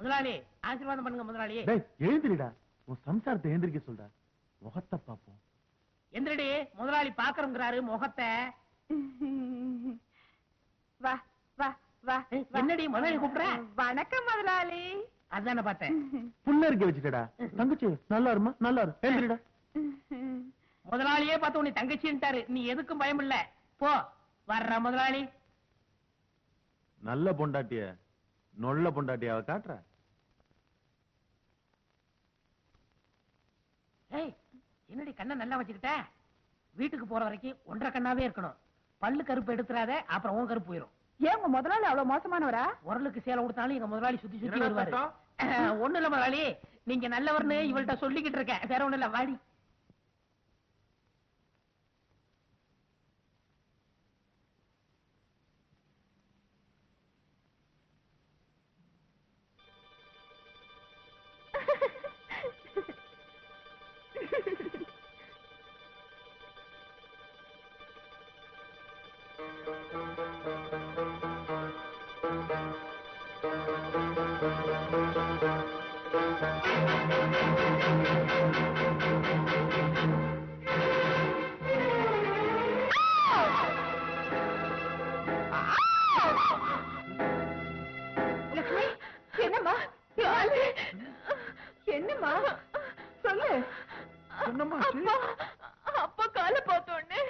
முதலாளி ஆசீர்வாதம் பண்ணுங்க முதலாளி. டேய் எழுந்திரிடா. உன் சம்சாரத்தை எழுந்திரிக்க சொல்றா. முகத்தை பாப்போம் எந்திரடி முதலாளி பாக்குறோங்கிறாரு முகத்தை. வா வா வா. என்னடி முதலாளி கூப்பிடுற? வணக்கம் முதலாளி. அதானே பார்த்தேன். புல்ல இருக்க வச்சுட்டடா. தங்கச்சி நல்லா இருமா? நல்லா இரு. எழுந்திரிடா. முதலாளியே பார்த்து உன்னை தங்கச்சின்ட்டாரு. நீ எதுக்கும் பயம் இல்ல போ வர்ற முதலாளி. நல்ல பொண்டாட்டிய நொல்ல பொண்டாட்டியாவ காட்டுற ஏய் என்னடி கண்ணை நல்லா வச்சுக்கிட்ட? வீட்டுக்கு போற வரைக்கும் ஒன்றரை கண்ணாவே இருக்கணும். பல்லு கருப்பு எடுத்துறாத அப்புறம் உன் கருப்பு போயிரும். ஏன் உங்க முதலாளி அவ்வளவு மோசமானவரா? உரலுக்கு சேலை கொடுத்தாலும் எங்க முதலாளி சுத்தி சுத்தி வருவாரு? ஒண்ணு இல்ல முதலாளி நீங்க நல்லவர்னு இவள்கிட்ட சொல்லிக்கிட்டு இருக்கேன். வேற ஒண்ணு இல்ல வாடி. என்னம்மா? சொல்லு. என்னம்மா அப்பா கால பார்த்தோன்னே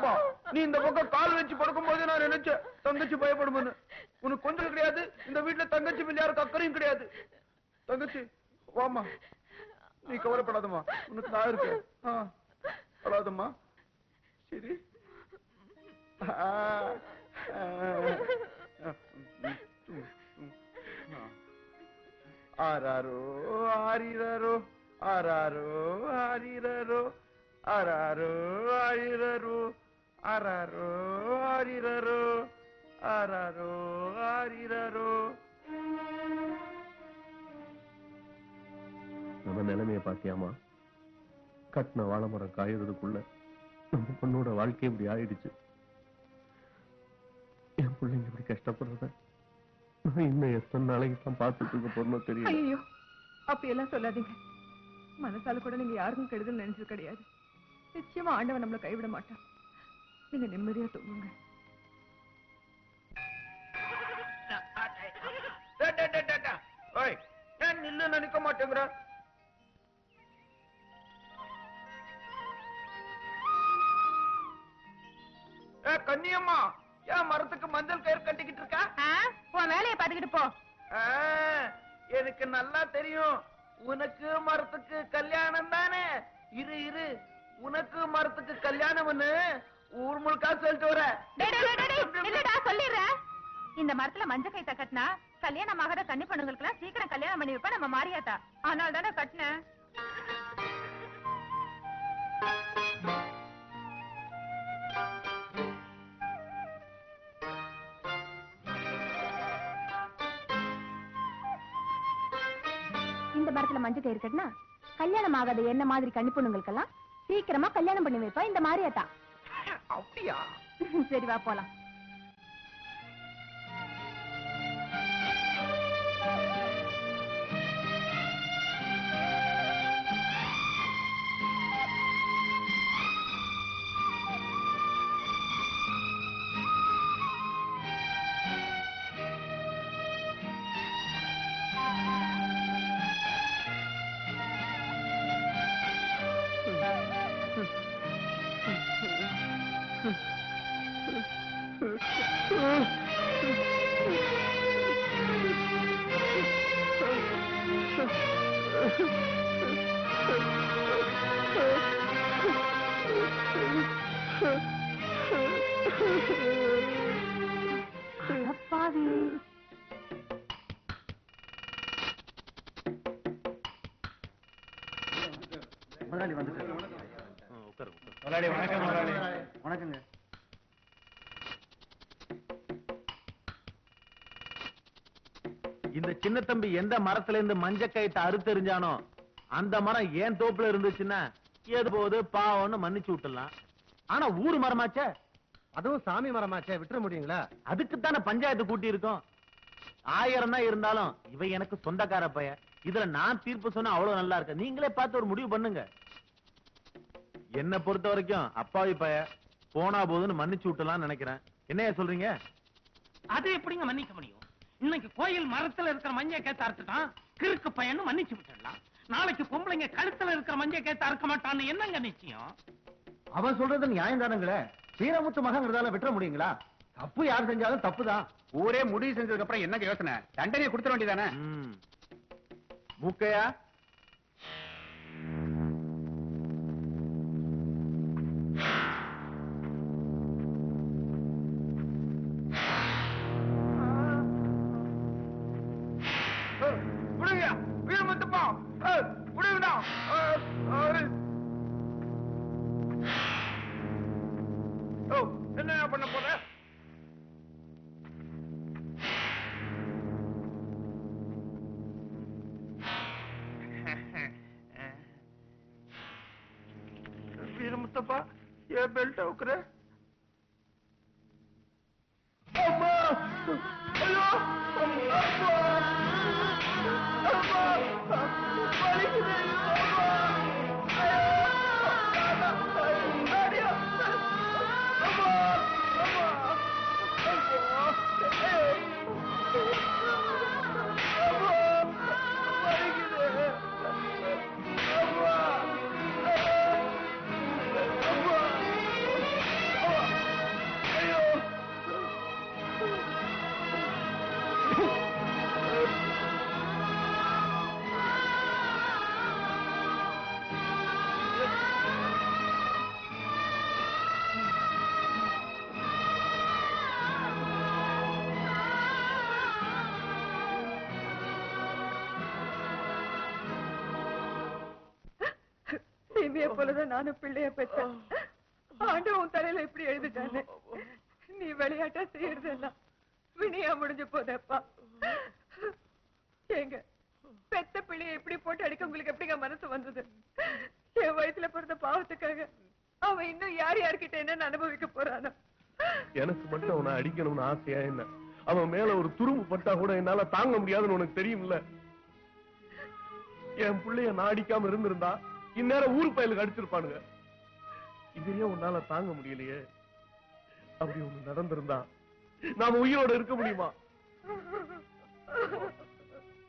வீரமுத்தப்பா நீ இந்த பக்கம் கால் வச்சு படுக்கும் போது நான் நினைச்சேன் தங்கச்சி பயப்படும்னு உனக்கு கொஞ்சம் கிடையாது இந்த வீட்டுல தங்கச்சி மேல யாருக்கு அக்கறையும் கிடையாது. தங்கச்சி வாமா நீ கவலைப்படாதம்மா உனக்கு நான் இருக்கேன். ஆ, சரி ஆறாரோ ஆ, ஆறாரோ ஆரிரரோ ஆறாரோ ஆரிரரோ. ஆராரோ ஆரிரரோ ஆராரோ ஆரிரரோ ஆராரோ ஆரிரரோ நம்ம நிலைமைய பாத்தியாமா கட்டின வாழைமரம் காயறதுக்குள்ள நம்ம பொண்ணோட வாழ்க்கை இப்படி ஆயிடுச்சு. என் பிள்ளைங்க இப்படி கஷ்டப்படுறத நான் இன்னும் எத்தனை நாளைக்கு தான் பார்த்துட்டு இருக்க போறனோ தெரியல. ஐயோ அப்படியெல்லாம் சொல்லாதீங்க. மனசால கூட நீங்க யாருக்கும் கெடுதல் நினைச்சது கிடையாது. நிச்சயமா ஆண்டவன் நம்மள கைவிட மாட்டான். நீங்க நிம்மதியா தூங்குங்க. டே, டே, டே, டே, டே. ஓய், ஏன் நில்லு நினைக்க மாட்டேங்கிற? ஏ கண்ணியம்மா ஏன் மரத்துக்கு மஞ்சள் கயிறு கட்டிக்கிட்டு இருக்கா? உன் வேலையை பாத்துக்கிட்டு போ. எனக்கு நல்லா தெரியும். உனக்கு மரத்துக்கு கல்யாணம் தானே? இரு இரு. உனக்கு மரத்துக்கு கல்யாணம்னு ஊர் முழுக்கா சொல்லிட்டு வர. சொல்லிடுறேன் இந்த மரத்துல மஞ்ச கைத்த கட்டினா கல்யாணம் ஆகாத கன்னி பொண்ணுங்களுக்குலாம் சீக்கிரம் கல்யாணம் பண்ணி வைப்பா நம்ம மாரியாத்தா. ஆனால் தானே கட்டினேன். இந்த மரத்துல மஞ்ச கயிறு கட்டினா கல்யாணம் ஆகாத என்ன மாதிரி கன்னி பொண்ணுங்களுக்கெல்லாம் சீக்கிரமா கல்யாணம் பண்ணி வைப்பா இந்த மாரியாத்தா. அப்படியா? சரி வா போலாம். அடப்பாவி. முதலாளி வந்துட்டு முதலாளி வணக்கம் முதலாளி. வணக்கங்க. சின்ன தம்பி எந்த மரத்துல இருந்து மஞ்ச கயித்தை அறுத்தெறிஞ்சானோ அந்த மரம் ஏன் தோப்புல இருந்துச்சுன்னா ஏது போகுது? பாவம்னு மன்னிச்சு விட்டுலாம் ஆனா ஊர் மரமாச்சே? அதுவும் சாமி மரமாச்சே? விட்டுற முடியுங்களா? அதுக்குத்தானே பஞ்சாயத்து கூட்டி இருக்கோம் ஆயிரம் தான் இருந்தாலும் இவ எனக்கு சொந்தக்கார பைய இதுல நான் தீர்ப்பு சொன்னா அவ்வளவு நல்லா இருக்கு? நீங்களே பார்த்து ஒரு முடிவு பண்ணுங்க. என்ன பொறுத்த வரைக்கும் அப்பாவி பைய போனா போதுன்னு மன்னிச்சு விட்டலாம்னு நினைக்கிறேன். என்னையா சொல்றீங்க? அது எப்படிங்க மன்னிக்க முடியும்? இன்னைக்கு கோயில் மரத்துல இருக்கிற மஞ்சள் கேத்து அறுத்துட்டான். கிறுக்கு பையன்னு மன்னிச்சு விட்டுடலாம். நாளைக்கு பொம்பளைங்க கழுத்துல இருக்கிற மஞ்சள் கேத்து அறுக்க மாட்டான்னு என்னங்க நிச்சயம்? அவன் சொல்றது நியாயம் தானுங்களே. வீரமுத்து மகங்கிறதால விட்டுற முடியுங்களா? தப்பு யார் செஞ்சாலும் தப்புதான். ஊரே முடிவு செஞ்சதுக்கு அப்புறம் என்ன யோசனை? தண்டனையை கொடுத்துட வேண்டியதானே. மூக்கையா? வீரமுத்தப்பா ஏன் பெல்ட் அவுக்குற சீமைய போலதான் நானும் பிள்ளைய பெற்றேன். ஆண்டு உன் தலையில இப்படி எழுதிட்டானே. நீ விளையாட்டா செய்யறதெல்லாம் வினியா முடிஞ்சு போதப்பா. ஏங்க பெத்த பிள்ளைய இப்படி போட்டு அடிக்க உங்களுக்கு எப்படிங்க மனசு வந்தது? என் வயசுல பிறந்த பாவத்துக்காக அவன் இன்னும் யார் யார்கிட்ட என்னன்னு அனுபவிக்க போறானோ? எனக்கு மட்டும் அவனை அடிக்கணும்னு ஆசையா என்ன? அவன் மேல ஒரு துரும்பு பட்டா கூட என்னால தாங்க முடியாதுன்னு உனக்கு தெரியும்ல? என் பிள்ளைய நான் அடிக்காம இருந்திருந்தா இந்நேரம் ஊர் பயலுக்கு அடிச்சிருப்பானுங்க. இதையே உன்னால தாங்க முடியலையே. அப்படி ஒண்ணு நடந்திருந்தா நாம உயிரோட இருக்க முடியுமா?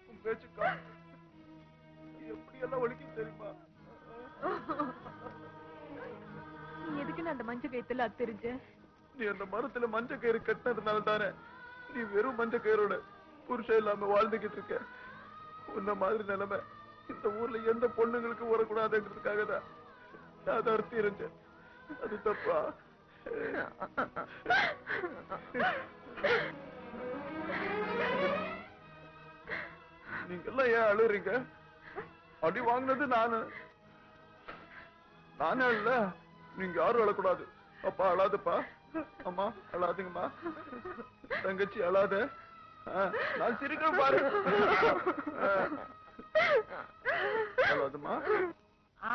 உன் பேச்சுக்கா எப்படி எல்லாம் வலிக்கும் தெரியுமா? நீ எதுக்கு அந்த மஞ்சள் கைத்துல தெரிஞ்ச நீ அந்த மரத்துல மஞ்ச கயிறு கட்டினதுனால தானே நீ வெறும் மஞ்ச கயிறோட புருஷன் இல்லாம வாழ்ந்துகிட்டு இருக்க. உன்ன மாதிரி நிலைமை இந்த ஊர்ல எந்த பொண்ணுங்களுக்கு வரக்கூடாதுங்கிறதுக்காக தான் நான் அதை இருந்தேன் அது தப்பா? நீங்க எல்லாம் ஏன் அழுறீங்க? அடி வாங்கினது நானு. நானே இல்ல. நீங்க யாரும் அழக்கூடாது. அப்பா அழாதுப்பா. அம்மா அழாதுங்கம்மா. தங்கச்சி அழாத. நான் சிரிக்கிறேன் பாரு. ஆ.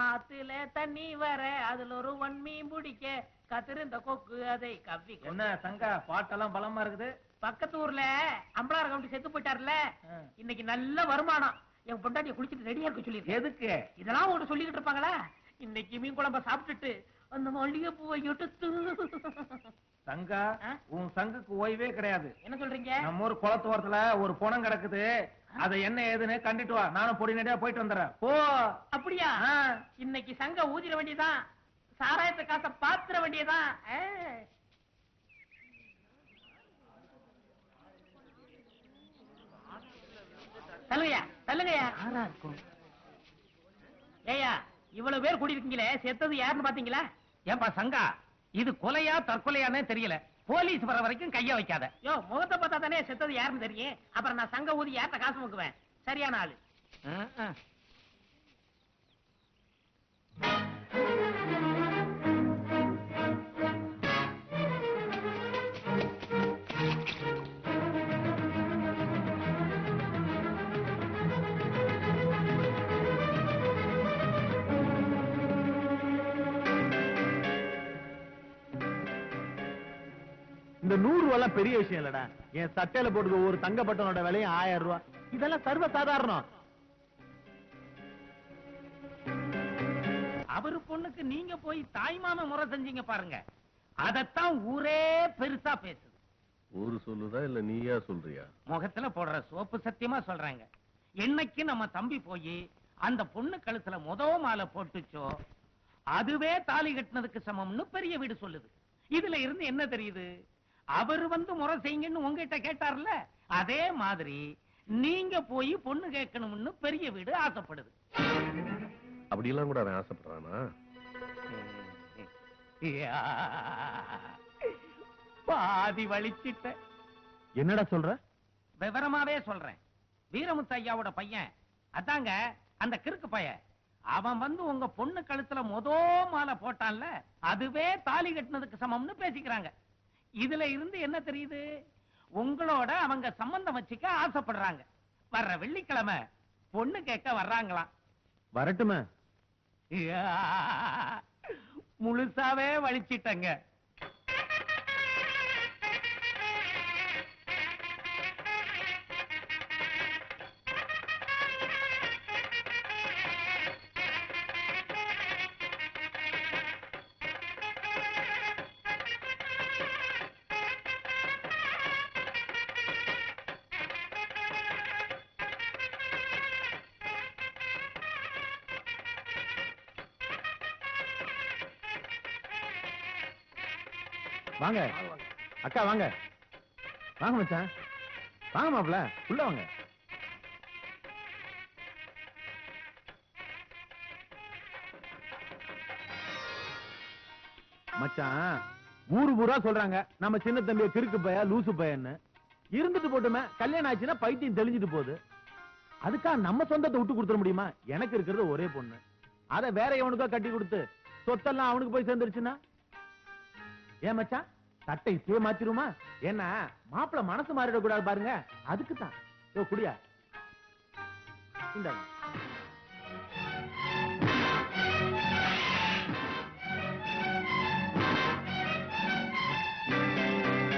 ஆத்துல தண்ணி வர அதுல ஒரு வன்மீன் பிடிக்க கத்திருந்த கொக்கு அதை கவ்வி என்ன சங்கா பாட்டெல்லாம் பலமா இருக்குது? பக்கத்து ஊர்ல அம்பலார் கவுண்டி செத்து போயிட்டாருல? இன்னைக்கு நல்ல வருமானம். என் பொண்டாட்டிய குளிச்சிட்டு ரெடியா இருக்க சொல்லிருக்கேன் எதுக்கு? இதெல்லாம் உங்கள்ட்ட சொல்லிக்கிட்டு இருப்பாங்களா? இன்னைக்கு மீன் குழம்ப சாப்பிட்டுட்டு அந்த மல்லிகை பூவை எடுத்து. சங்கா? உன் சங்குக்கு ஓய்வே கிடையாது. என்ன சொல்றீங்க? நம்ம ஊர் குளத்தோரத்துல ஒரு பணம் கிடக்குது. அதை என்ன ஏதுன்னு கண்டிட்டு வா. நானும் பொடி நடியா போயிட்டு வந்துடுறேன். போ. அப்படியா. இன்னைக்கு சங்க ஊதிர வேண்டியதான் சாராயத்தை காசை பாத்திர வேண்டியதான். தள்ளுங்கய்யா தள்ளுங்கய்யா. ஏய்யா இவ்வளவு பேர் கூடியிருக்கீங்களே செத்தது யாருன்னு பாத்தீங்களா? ஏன்பா சங்கா இது கொலையா தற்கொலையானே தெரியல. போலீஸ் வர வரைக்கும் கைய வைக்காத. யோ முகத்தை பார்த்தா தானே செத்தது யாருன்னு தெரியும். அப்புறம் நான் சங்க ஊதி யார்ட்ட காசு முக்குவேன்? சரியான ஆளு. இந்த நூறு ரூபாய் பெரிய விஷயம் இல்லடா. என் சட்டையில போட்டுக்க ஒரு தங்க பட்டனோட விலையும் ஆயிரம் ரூபாய் இதெல்லாம் சர்வ சாதாரணம் அவரு பொண்ணுக்கு நீங்க போய் தாய்மாம முறை செஞ்சீங்க பாருங்க. அதத்தான் ஊரே பெருசா பேசுது. ஊரு சொல்லுதா இல்ல நீயா சொல்றியா? முகத்துல போடுற சோப்பு சத்தியமா சொல்றாங்க. என்னைக்கு நம்ம தம்பி போய் அந்த பொண்ணு கழுத்துல முத மாலை போட்டுச்சோ அதுவே தாலி கட்டினதுக்கு சமம்னு பெரிய வீடு சொல்லுது. இதுல இருந்து என்ன தெரியுது? அவர் வந்து முறை செய்யுங்கன்னு உங்ககிட்ட கேட்டார்ல? அதே மாதிரி நீங்க போய் பொண்ணு கேட்கணும்னு பெரிய வீடு ஆசைப்படுது. அப்படியெல்லாம் கூட அவன் ஆசைப்படுறானா. பாதி வலிச்சிட்ட. என்னடா சொல்ற? விவரமாவே சொல்றேன். வீரமுத்து ஐயாவோட பையன். அதாங்க அந்த கிறுக்கு பையன் அவன் வந்து உங்க பொண்ணு கழுத்துல மொதோ மாலை போட்டான்ல அதுவே தாலி கட்டினதுக்கு சமம்னு பேசிக்கிறாங்க. இதுல இருந்து என்ன தெரியுது? உங்களோட அவங்க சம்பந்தம் வச்சுக்க ஆசைப்படுறாங்க. வர்ற வெள்ளிக்கிழமை பொண்ணு கேட்க வர்றாங்களாம். வரட்டுமே. முழுசாவே வலிச்சிட்டங்க. வாங்க. அக்கா வாங்க. வாங்க மச்சான். வாங்க மாப்பிள உள்ள வாங்க. மச்சான் ஊரு ஊரா சொல்றாங்க. நம்ம சின்ன தம்பிய திருக்கு பைய லூசு பையன்னு. இருந்துட்டு போட்டுமே கல்யாணம் ஆச்சுன்னா பைத்தியம் தெளிஞ்சிட்டு போகுது. அதுக்கா நம்ம சொந்தத்தை விட்டு கொடுத்துட முடியுமா? எனக்கு இருக்கிறது ஒரே பொண்ணு. அத வேற எவனுக்கோ கட்டி கொடுத்து சொத்தெல்லாம் அவனுக்கு போய் சேர்ந்துருச்சுன்னா? ஏன் மச்சான் தட்டை இப்பயே மாத்திருமா? ஏன்னா மாப்பிள்ள மனசு மாறிட கூடாது பாருங்க. அதுக்கு தான் யோ குடியா. இந்த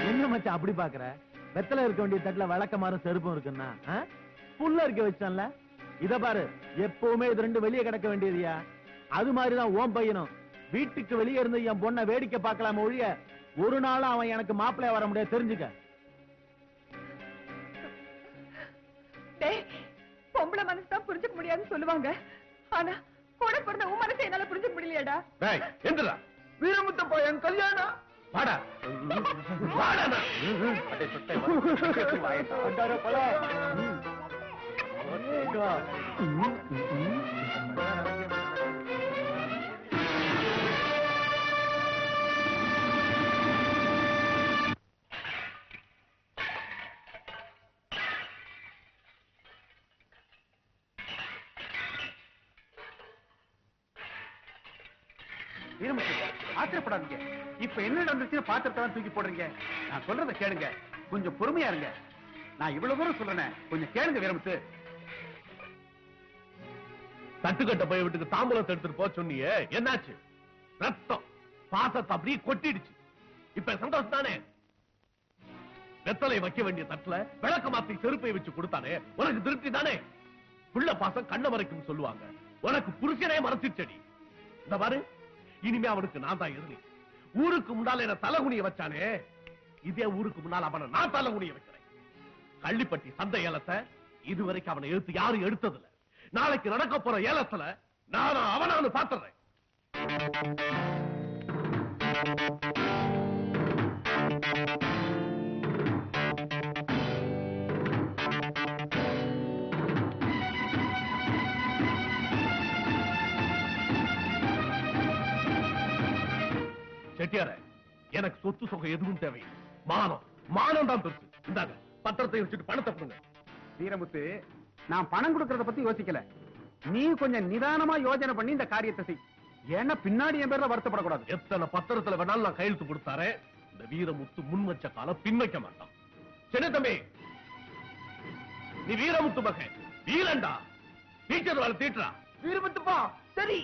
என்ன மச்சான் அப்படி பாக்குற? வெத்தல இருக்க வேண்டிய தட்டுல விளக்கமாறும் செருப்பும் இருக்குன்னா புல்ல இருக்க வச்சான்ல இத பாரு எப்பவுமே இது ரெண்டு வெளியே கிடக்க வேண்டியதுயா? அது மாதிரிதான் ஓம் பையனும். வீட்டுக்கு வெளியே இருந்து என் பொண்ணை வேடிக்கை பார்க்கலாம ஒழிய ஒரு நாளும் அவன் எனக்கு மாப்பிள்ளைய வர முடியாது. தெரிஞ்சுக்க. பொம்பளை மனசு தான் புரிஞ்சுக்க முடியாதுன்னு சொல்லுவாங்க. ஆனா கூட பிறந்த உன் மனசை என்னால புரிஞ்சுக்க முடியலையாடா. டேய் எந்திரா. வீரமுத்தப்பா என் கல்யாணம். வாடா. வாடா வீரமுத்து வச்சு பாத்திரத்தான் தூக்கி போடுறீங்க. நான் சொல்றத கேளுங்க. கொஞ்சம் பொறுமையா இருங்க. நான் இவ்வளவு தூரம் சொல்றேன் கொஞ்சம் கேளுங்க வீரமுத்து. தட்டுக்கட்ட போய் வீட்டுக்கு தாம்பூலத்தை எடுத்துட்டு போக சொன்னியே. என்னாச்சு? ரத்தம். பாசத்தை அப்படியே கொட்டிடுச்சு. இப்ப சந்தோஷம் தானே வெத்தலை வைக்க வேண்டிய தட்டுல விளக்க மாத்தி செருப்பை வச்சு கொடுத்தானே. உனக்கு திருப்தி தானே புள்ள பாசம் கண்ண மறைக்கும் சொல்லுவாங்க. உனக்கு புருஷனே மறைச்சிச்சடி இந்த பாரு இனிமே அவனுக்கு நான் தான் எதிரி. ஊருக்கு முன்னால என்ன தலைகுனிய வச்சானே? இதே ஊருக்கு முன்னால் அவனை நான் தலைகுனிய வைக்கிறேன். கள்ளிப்பட்டி சந்தை ஏலத்தை இதுவரைக்கும் அவனை எடுத்து யாரும் எடுத்ததில்ல. நாளைக்கு நடக்க போற ஏலத்துல நானும் அவனானு பாத்துறேன் எனக்கு சொத்து சொகம் எதுவும் தேவை மானம் மானம் தான் பெருசு. இந்தாங்க பத்திரத்தை வச்சுட்டு பணத்தை கொடுங்க. வீரமுத்து நான் பணம் கொடுக்கறத பத்தி யோசிக்கல. நீ கொஞ்சம் நிதானமா யோசனை பண்ணி இந்த காரியத்தை செய். ஏன்னா பின்னாடி என் பேர்ல வருத்தப்படக்கூடாது. எத்தனை பத்திரத்துல வேணாலும் நான் கையெழுத்து கொடுத்தாரே இந்த வீரமுத்து முன் வச்ச காலம் பின் வைக்க மாட்டான். சின்ன தம்பி நீ வீரமுத்து மகன். வீரண்டா டீச்சர் வேலை தீட்டுறா வீரமுத்துப்பா சரி.